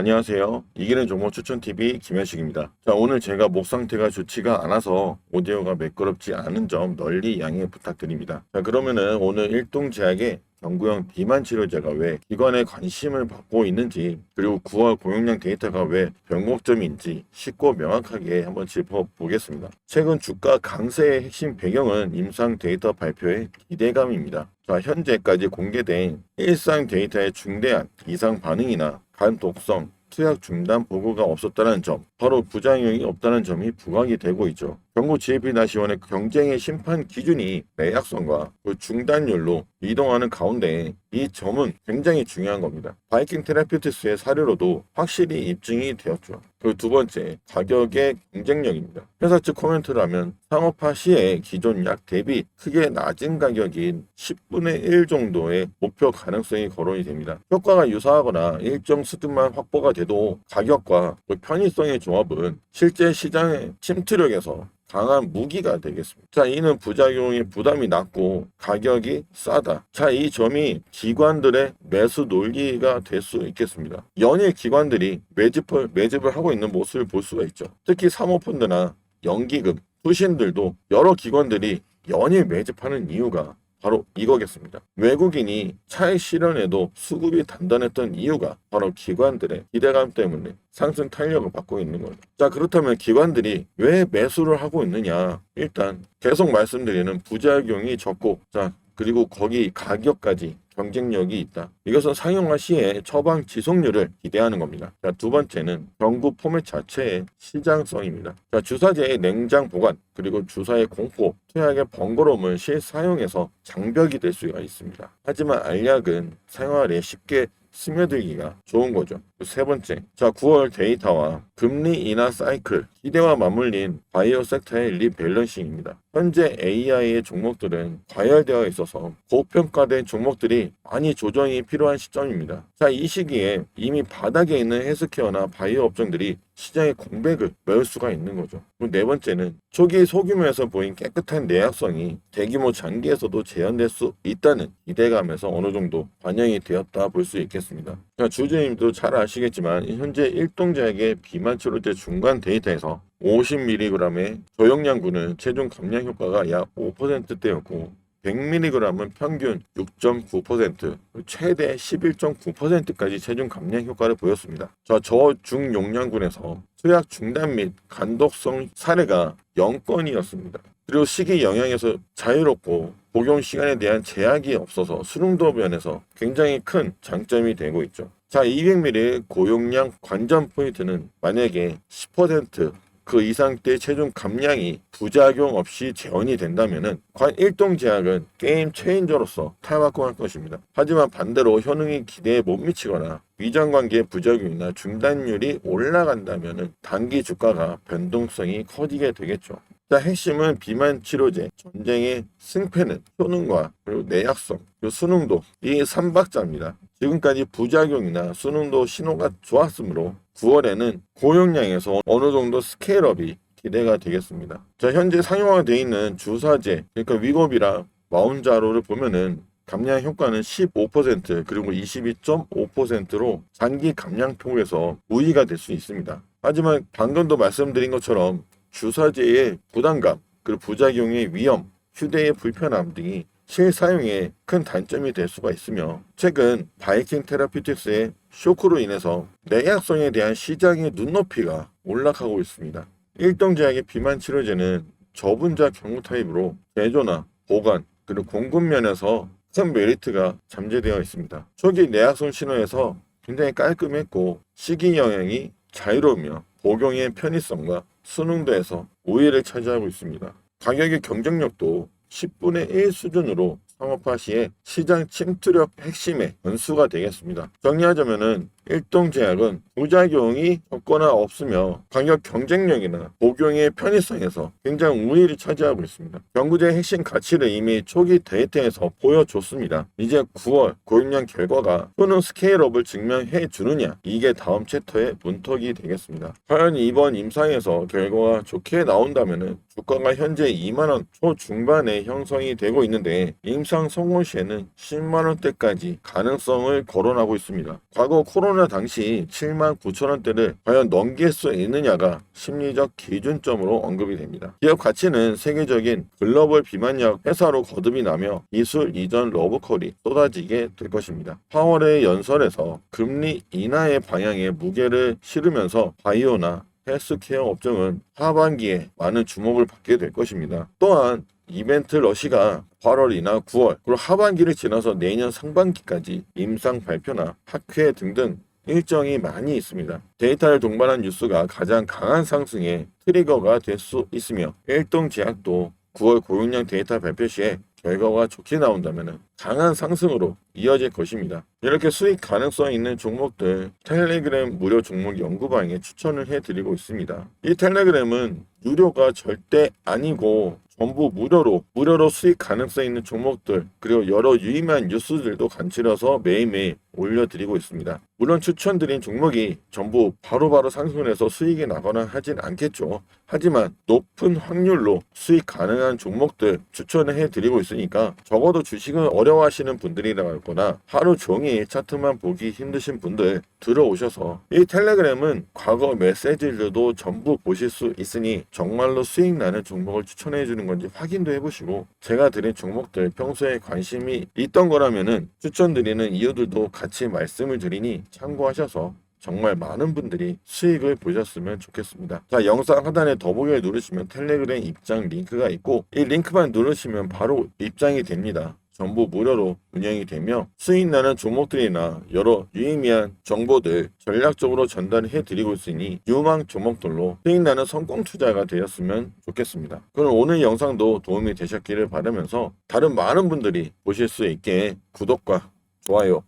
안녕하세요. 이기는 종목 추천TV 김현식입니다. 자, 오늘 제가 목 상태가 좋지가 않아서 오디오가 매끄럽지 않은 점 널리 양해 부탁드립니다. 자, 그러면은 오늘 일동제약의 경구형 비만 치료제가 왜 기관의 관심을 받고 있는지 그리고 9월 고용량 데이터가 왜 변곡점인지 쉽고 명확하게 한번 짚어보겠습니다. 최근 주가 강세의 핵심 배경은 임상 데이터 발표의 기대감입니다. 자, 현재까지 공개된 일상 데이터의 중대한 이상 반응이나 간 독성, 투약 중단 보고가 없었다는 점, 바로 부작용이 없다는 점이 부각이 되고 있죠. 경고 GLP-1의 경쟁의 심판 기준이 매약성과 그 중단율로 이동하는 가운데 이 점은 굉장히 중요한 겁니다. 바이킹 테라피우티스의 사례로도 확실히 입증이 되었죠. 그 두 번째, 가격의 경쟁력입니다. 회사 측 코멘트를 하면 상업화 시에 기존 약 대비 크게 낮은 가격인 10분의 1 정도의 목표 가능성이 거론이 됩니다. 효과가 유사하거나 일정 수준만 확보가 돼도 가격과 그 편의성의 조 합은 실제 시장의 침투력에서 강한 무기가 되겠습니다. 자, 이는 부작용의 부담이 낮고 가격이 싸다. 자, 이 점이 기관들의 매수 논리가 될 수 있겠습니다. 연일 기관들이 매집을, 매집을 하고 있는 모습을 볼 수가 있죠. 특히 사모펀드나 연기금, 투신들도 여러 기관들이 연일 매집하는 이유가 바로 이거겠습니다. 외국인이 차익 실현에도 수급이 단단했던 이유가 바로 기관들의 기대감 때문에 상승 탄력을 받고 있는 거죠. 자, 그렇다면 기관들이 왜 매수를 하고 있느냐? 일단 계속 말씀드리는 부작용이 적고, 자, 그리고 거기 가격까지 경쟁력이 있다. 이것은 상용화 시에 처방 지속률을 기대하는 겁니다. 자, 두 번째는 경구 포맷 자체의 시장성입니다. 자, 주사제의 냉장 보관, 그리고 주사의 공포, 투약의 번거로움을 실사용에서 장벽이 될 수가 있습니다. 하지만 알약은 생활에 쉽게 스며들기가 좋은 거죠. 세 번째, 자 9월 데이터와 금리 인하 사이클, 기대와 맞물린 바이오 섹터의 리밸런싱입니다. 현재 AI의 종목들은 과열되어 있어서 고평가된 종목들이 많이 조정이 필요한 시점입니다. 자, 이 시기에 이미 바닥에 있는 헬스케어나 바이오 업종들이 시장의 공백을 메울 수가 있는 거죠. 그리고 네 번째는 초기 소규모에서 보인 깨끗한 내약성이 대규모 장기에서도 재현될 수 있다는 기대감에서 어느 정도 반영이 되었다 볼 수 있겠습니다. 자, 주주님도 잘 아시 겠지만 현재 일동제약의 비만 치료제 중간 데이터에서 50mg의 저용량군은 체중 감량 효과가 약 5%대였고 100mg은 평균 6.9%, 최대 11.9%까지 체중 감량 효과를 보였습니다. 자, 저중용량군에서 투약 중단 및 간독성 사례가 0건이었습니다. 그리고 시기 영향에서 자유롭고 복용 시간에 대한 제약이 없어서 수능도 면에서 굉장히 큰 장점이 되고 있죠. 자, 200ml 고용량 관전 포인트는 만약에 10%그 이상 때 체중 감량이 부작용 없이 재현이 된다면은 관 일동 제약은 게임 체인저로서 탈바꿈할 것입니다. 하지만 반대로 효능이 기대에 못 미치거나 위장 관계 부작용이나 중단율이 올라간다면은 단기 주가가 변동성이 커지게 되겠죠. 자, 핵심은 비만 치료제, 전쟁의 승패는 효능과 그리고 내약성, 그리고 수능도 이 3박자입니다. 지금까지 부작용이나 수능도 신호가 좋았으므로 9월에는 고용량에서 어느 정도 스케일업이 기대가 되겠습니다. 자, 현재 상용화되어 있는 주사제, 그러니까 위고비랑 마운자로를 보면은 감량 효과는 15% 그리고 22.5%로 장기 감량폭에서 우위가 될 수 있습니다. 하지만 방금도 말씀드린 것처럼 주사제의 부담감, 그리고 부작용의 위험, 휴대의 불편함 등이 실사용에 큰 단점이 될 수가 있으며 최근 바이킹 테라피틱스의 쇼크로 인해서 내약성에 대한 시장의 눈높이가 올라가고 있습니다. 일동 제약의 비만 치료제는 저분자 경우 타입으로 제조나 보관 그리고 공급 면에서 큰 메리트가 잠재되어 있습니다. 초기 내약성 신호에서 굉장히 깔끔했고 시기 영향이 자유로우며 복용의 편의성과 수능도에서 우위를 차지하고 있습니다. 가격의 경쟁력도 10분의 1 수준으로 상업화 시에 시장 침투력 핵심의 변수가 되겠습니다. 정리하자면은 일동제약은 부작용이 없거나 없으며 가격 경쟁력이나 복용의 편의성에서 굉장히 우위를 차지하고 있습니다. 연구제의 핵심 가치를 이미 초기 데이터에서 보여줬습니다. 이제 9월 고용량 결과가 효능 스케일업을 증명해 주느냐 이게 다음 챕터의 문턱이 되겠습니다. 과연 이번 임상에서 결과가 좋게 나온다면은 주가가 현재 2만원 초중반에 형성이 되고 있는데 임상 성공 시에는 10만원대까지 가능성을 거론하고 있습니다. 과거 코로나 코로나 당시 7만 9천 원대를 과연 넘길 수 있느냐가 심리적 기준점으로 언급이 됩니다. 기업 가치는 세계적인 글로벌 비만약 회사로 거듭이 나며 기술 이전 러브콜이 쏟아지게 될 것입니다. 파월의 연설에서 금리 인하의 방향에 무게를 실으면서 바이오나 헬스케어 업종은 하반기에 많은 주목을 받게 될 것입니다. 또한 이벤트 러시가 8월이나 9월 그리고 하반기를 지나서 내년 상반기까지 임상 발표나 학회 등등 일정이 많이 있습니다. 데이터를 동반한 뉴스가 가장 강한 상승의 트리거가 될 수 있으며 일동 제약도 9월 고용량 데이터 발표 시에 결과가 좋게 나온다면 강한 상승으로 이어질 것입니다. 이렇게 수익 가능성 있는 종목들 텔레그램 무료 종목 연구방에 추천을 해드리고 있습니다. 이 텔레그램은 유료가 절대 아니고 전부 무료로 무료로 수익 가능성 있는 종목들 그리고 여러 유의미한 뉴스들도 간추려서 매일매일 올려드리고 있습니다. 물론 추천드린 종목이 전부 바로바로 상승을 해서 수익이 나거나 하진 않겠죠. 하지만 높은 확률로 수익 가능한 종목들 추천을 해드리고 있으니까 적어도 주식을 어려워하시는 분들이라거나 하루 종일 차트만 보기 힘드신 분들 들어오셔서 이 텔레그램은 과거 메시지들도 전부 보실 수 있으니 정말로 수익 나는 종목을 추천해 주는 건지 확인도 해보시고 제가 드린 종목들 평소에 관심이 있던 거라면은 추천드리는 이유들도 같이 말씀을 드리니 참고하셔서 정말 많은 분들이 수익을 보셨으면 좋겠습니다. 자, 영상 하단에 더보기를 누르시면 텔레그램 입장 링크가 있고 이 링크만 누르시면 바로 입장이 됩니다. 전부 무료로 운영이 되며 수익 나는 종목들이나 여러 유의미한 정보들 전략적으로 전달해 드리고 있으니 유망 종목들로 수익 나는 성공 투자가 되었으면 좋겠습니다. 그럼 오늘 영상도 도움이 되셨기를 바라면서 다른 많은 분들이 보실 수 있게 구독과 좋아요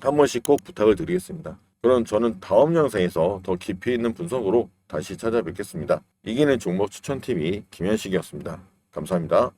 한 번씩 꼭 부탁을 드리겠습니다. 그럼 저는 다음 영상에서 더 깊이 있는 분석으로 다시 찾아뵙겠습니다. 이기는 종목 추천 TV 김현식이었습니다. 감사합니다.